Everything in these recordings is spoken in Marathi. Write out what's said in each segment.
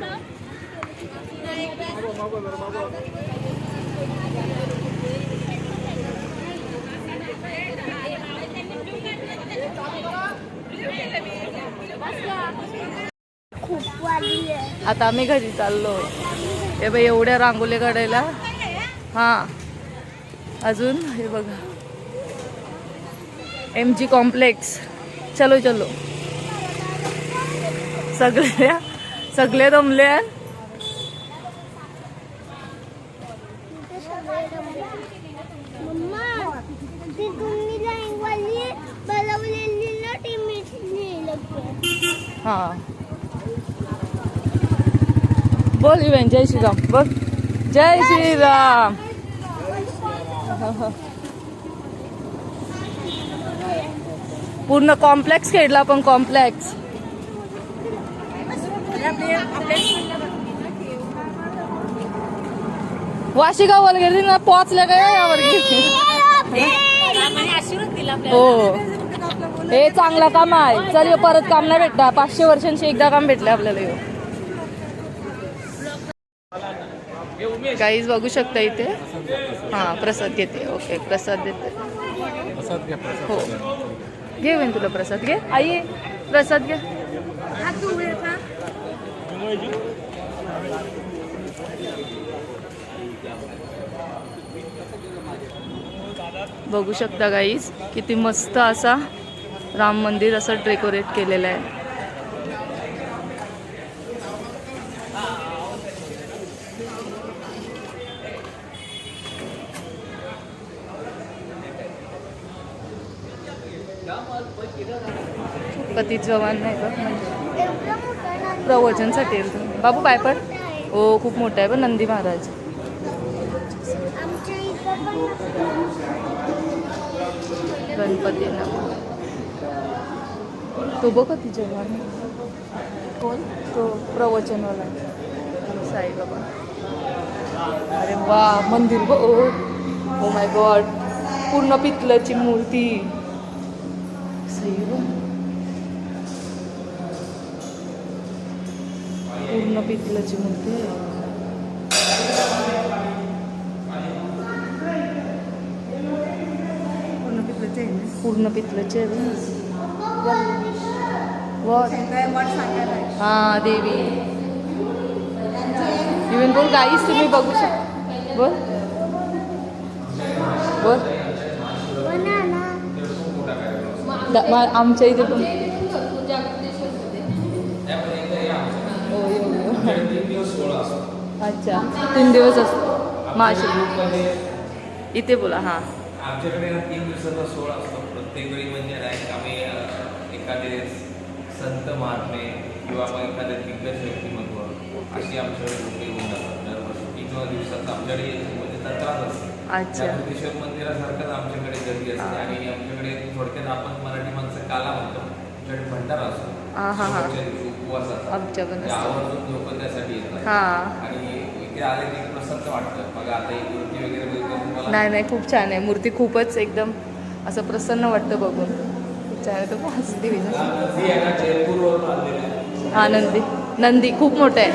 ना वाढली आहे. आता आम्ही घरी चाललो. हे बाई एवढ्या रांगोळ्या काढायला. हा. अजून हे बघा. एम जी कॉम्प्लेक्स चलो चलो. सगळे सगळे दमले आहेत. तिथे सगळे जमले. मम्मा ती तुम्ही रांगोळी बनवलेली ना ती मी लिहिलं हा बोल इवेन जय श्रीराम बोल. जय श्रीराम. पूर्ण कॉम्प्लेक्स खेळला आपण कॉम्प्लेक्स वाशी गावाला गेली ना पोचल्या का यावर गेली? हो. हे चांगला काम आहे. चल परत काम नाही भेटणार. पाचशे वर्षांशी एकदा काम भेटले आपल्याला ह्यो. काहीच बघू शकता इथे. हा प्रसाद घेते. ओके प्रसाद देते. हो. घे होईन तुला प्रसाद घे. आई प्रसाद घे. बघू शकता गाईज किती मस्त असा राम मंदिर असं डेकोरेट केलेलं आहे. पती जवान नाही का? म्हणजे प्रवचनसाठी. बाबू पाय पड हो खूप मोठा आहे पण नंदी महाराज. पण गणपतीला तो बघ ती जवान. कोण? तो प्रवचनवाला. साईबाबा. अरे वा मंदिर बघ. ओ माय गॉड पूर्ण पितलाची मूर्ती. सही पितलाची मूर्ती आहे. पूर्ण पितलाची? हा. देवी इवन बोल गाईस तुम्ही बघू शकता बोल. बोल. आमच्या इथे पण अच्छा तीन दिवस असतो माशी. इथे बोला हां. आमच्याकडे ना तीन दिवसाचा सोहळा असतो. प्रत्येक वेळी म्हणजे का आम्ही एखादे संत महात्मे किंवा मग एखादे दिग्गज व्यक्तिमत्व अशी आमच्याकडे लोक येऊन जातात. दरवर्षी तीन दिवसाचा आमच्याकडे म्हणजे जत्राच असते. अच्छा. मंदिरासारखंच आमच्याकडे गर्दी असते आणि आमच्याकडे थोडक्यात आपण मराठी माणसं काला म्हणतो आमच्याकडे भंडारा असतो. म्हणजे असतो. आवर्जून लोक त्यासाठी येतात. आणि नाही नाही खूप छान आहे. मूर्ती खूपच एकदम असं प्रसन्न वाटतं बघून. खूप छान आहे. तो आहे हा नंदी. नंदी खूप मोठं आहे.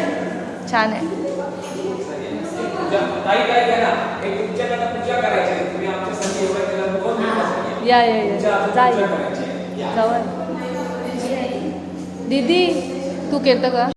छान आहे. या या या. जाय दीदी तू केलं का?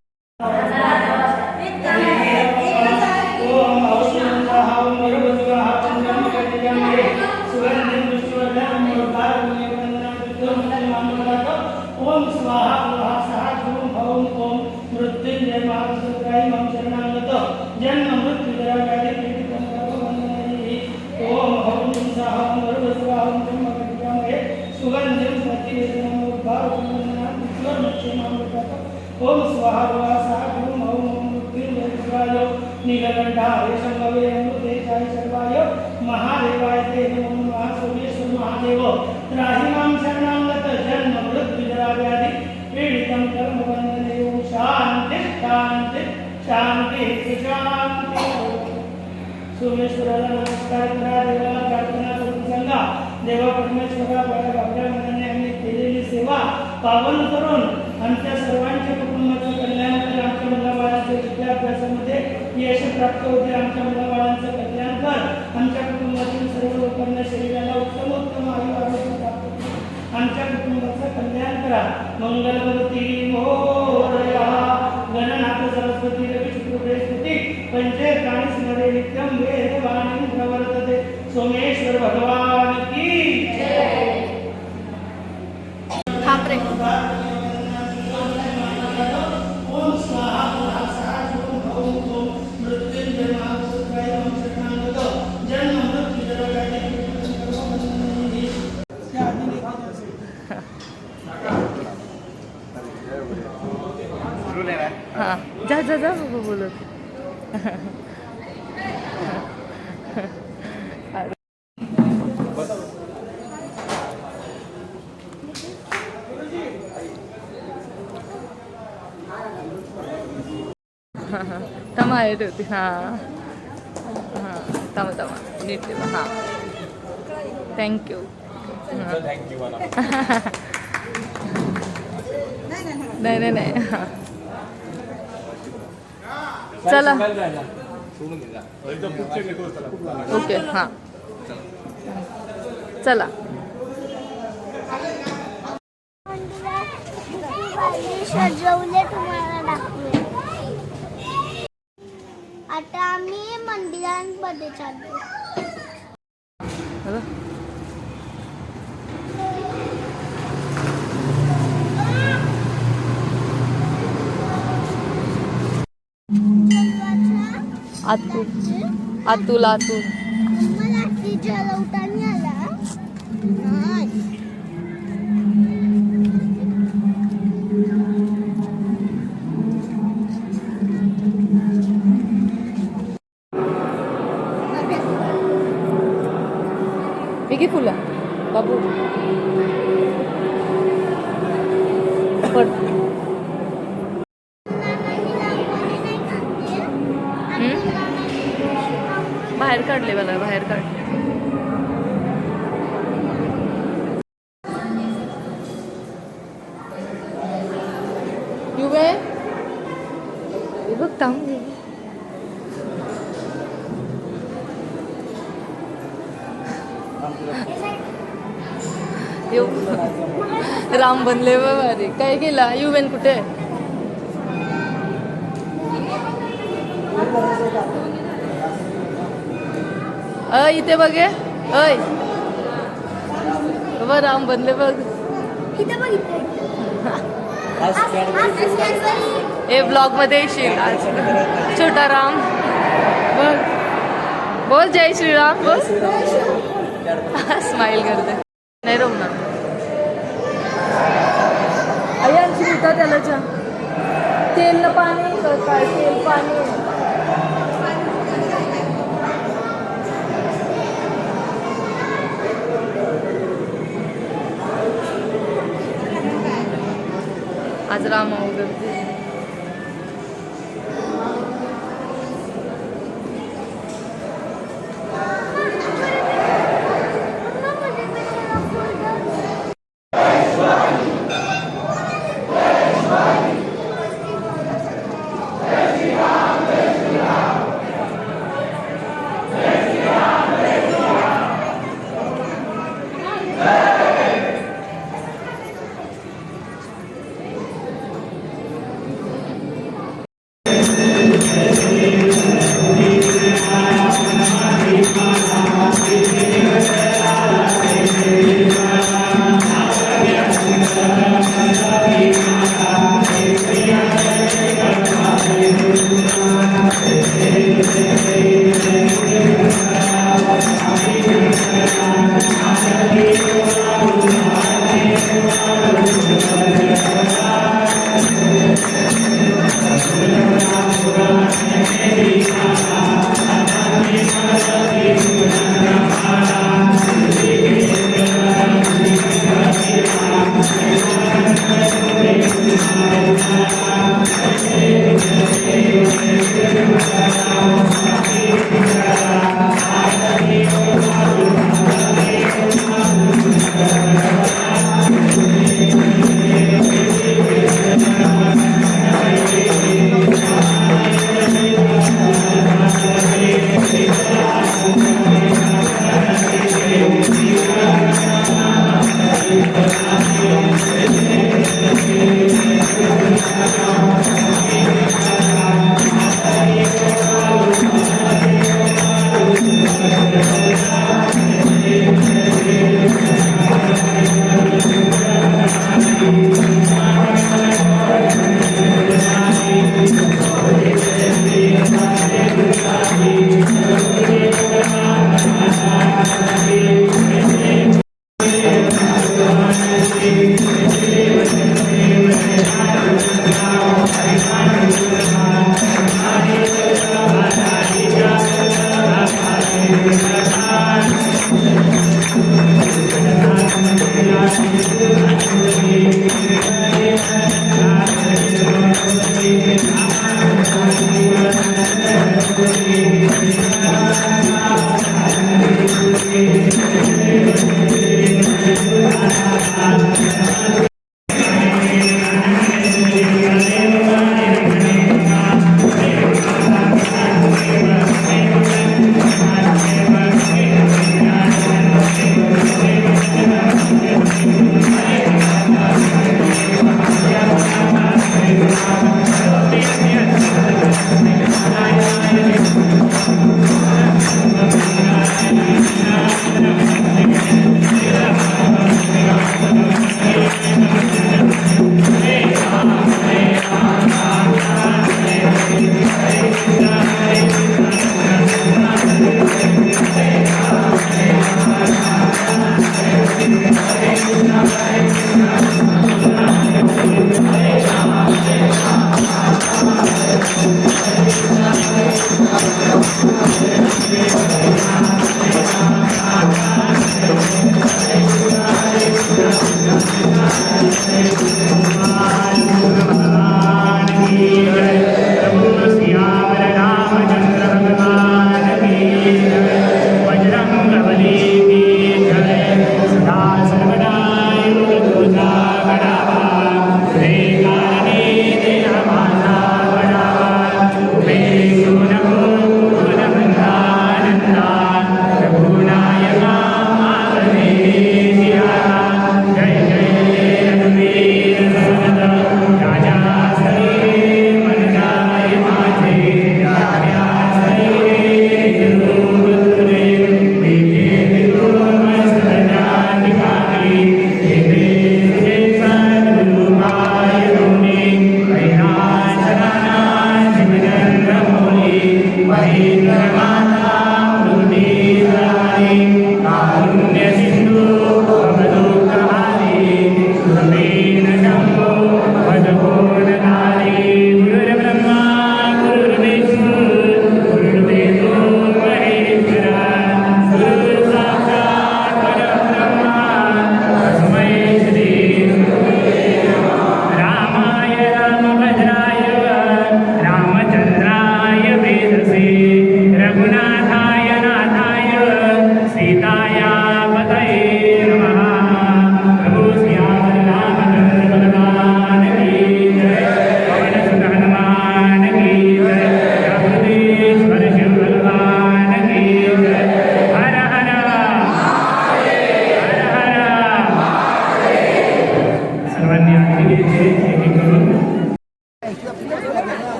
ओम स्वाहा स्वाहा सहा ओम ओम ओम मृत्युंजय महासुत्राय मम शरणागत जन्म ओम सुगन्धिं उद्भावनं विश्वमक्षेमामृतः ओम स्वाहा स्वाहा सहा मृत्युंजय शिवाय अमृतेशाय सर्वाय महादेवाय ते नमो नमः महादेव त्राहि मां पीडितं कर्मबन्धने ओम शान्ति शान्ति शान्ति। शान्ति सोमेश्वराला नमस्कार करा देवाला प्रार्थना करून सांगा देवा परमेश्वरा बळा बाबड्या मनाने आम्ही केलेली सेवा पावन करून आमच्या सर्वांच्या कुटुंबाचं कल्याण कर आमच्या मुलाबाळांच्या विद्याभ्यासामध्ये यश प्राप्त होते आमच्या मुलाबाळांचं कल्याण कर. आमच्या कुटुंबातील सर्व लोकांना शरीराला उत्तम उत्तम आयु आरोग्य आमच्या कुटुंबाचं कल्याण करा. मंगलमूर्ती मोरया गणनाथ सरस्वती रवी शुक्र पंचे प्राणी स्मरे नित्यम वेदवाणी प्रवर्तते. सोमेश्वर भगवान की थांब रे जा जा जा बाबा बोलत. तमा येत होती हां. हां तमा तमा. नीट ठेवा हां. थँक्यू. नाही नाही नाही. हां. चला. ओके हां. चला. सजवले तुम्हाला आता आम्ही मंदिरांमध्ये चाललो आतू आतूला आतू मला ती जलवताना आला नाही पिकी फुलं बाबू पड राम बनले बाबा काय केला? युवेन कुठे? अ इथे बघे. अय बघ राम बनले बघ. हे ब्लॉगमध्ये येशील. आज छोटा राम. बघ. बोल जय श्रीराम. बोल. स्माइल करते. नाही रमणार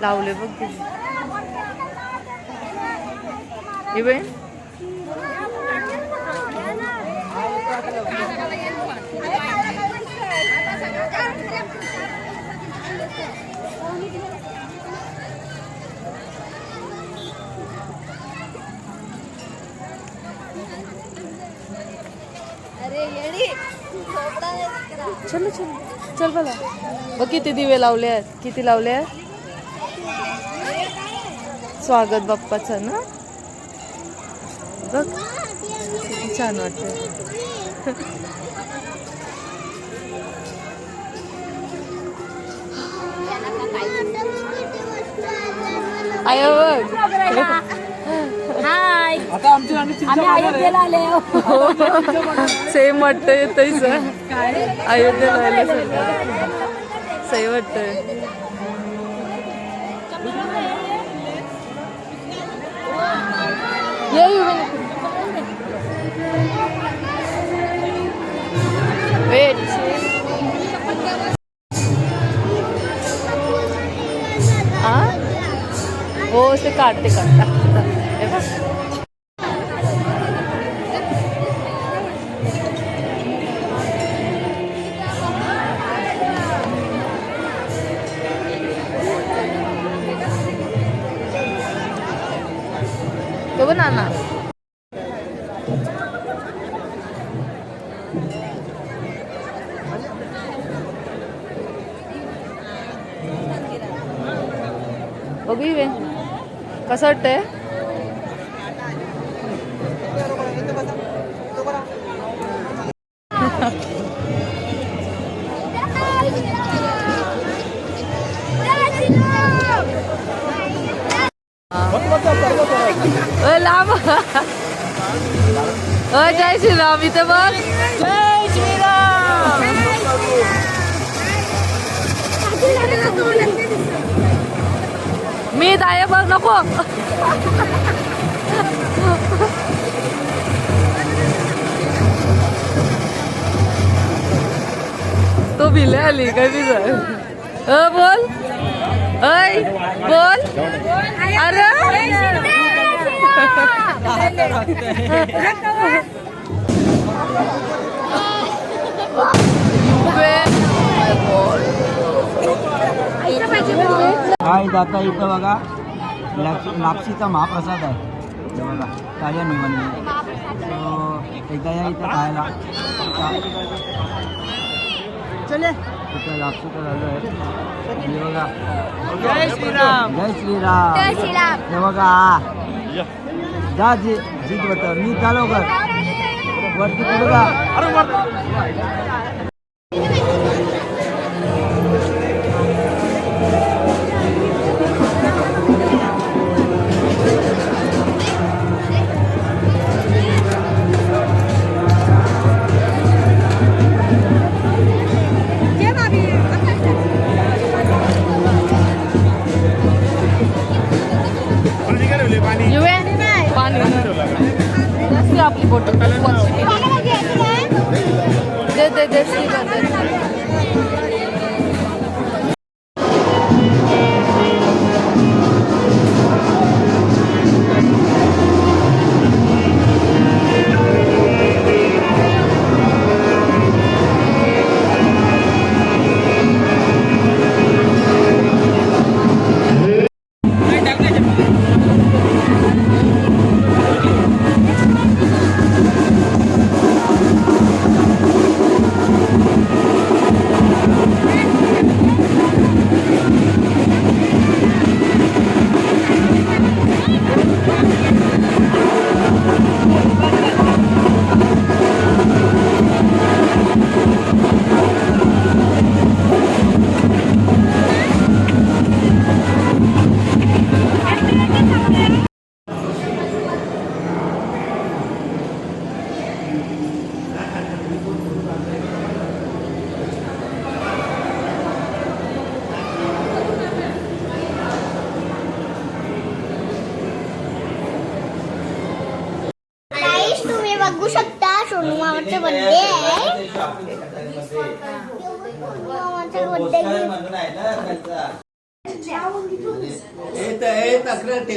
लावले बघ. ही बहीण. चल चल. चल बघा बघ किती दिवे लावले आहेत. किती लावले आहेत? स्वागत बाप्पाचं ना? बघ. किती छान वाटतं आय बघ. हाय. अयोध्येला आले सेम वाटतंय तैस अयोध्येला आले सही वाटतंय. ये वेट आ हो ते काढते काढता कसं वाटतंय अ, लांब अ जय श्रीराम इथे बघ जय श्रीराम मी दाय बघ नको. तो भिले आली काय बी अ बोल. ऐ बोल. अरे. काय जाता इथं बघा? लापशी लापशीचा महाप्रसाद आहे. हे बघा ताज्या निवडणे सो एकदा या इथं खायला. चले. इथं लापशीचं झालं आहे. हे बघा. जय श्रीराम. जय श्रीराम. जय श्रीराम. हे बघा. जा जी जीत होतं मी चालव कर. वरती जा आपली बोट.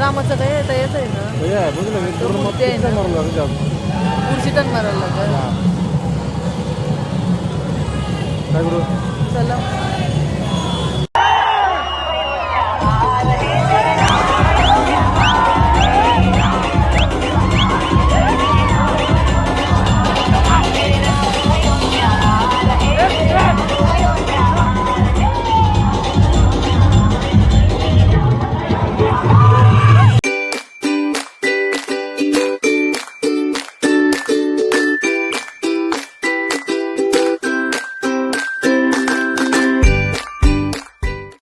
रामाचं काय येतं येत आहे ना मूर्ती आहे ना. पुढची टन मारायला लागेल. चला.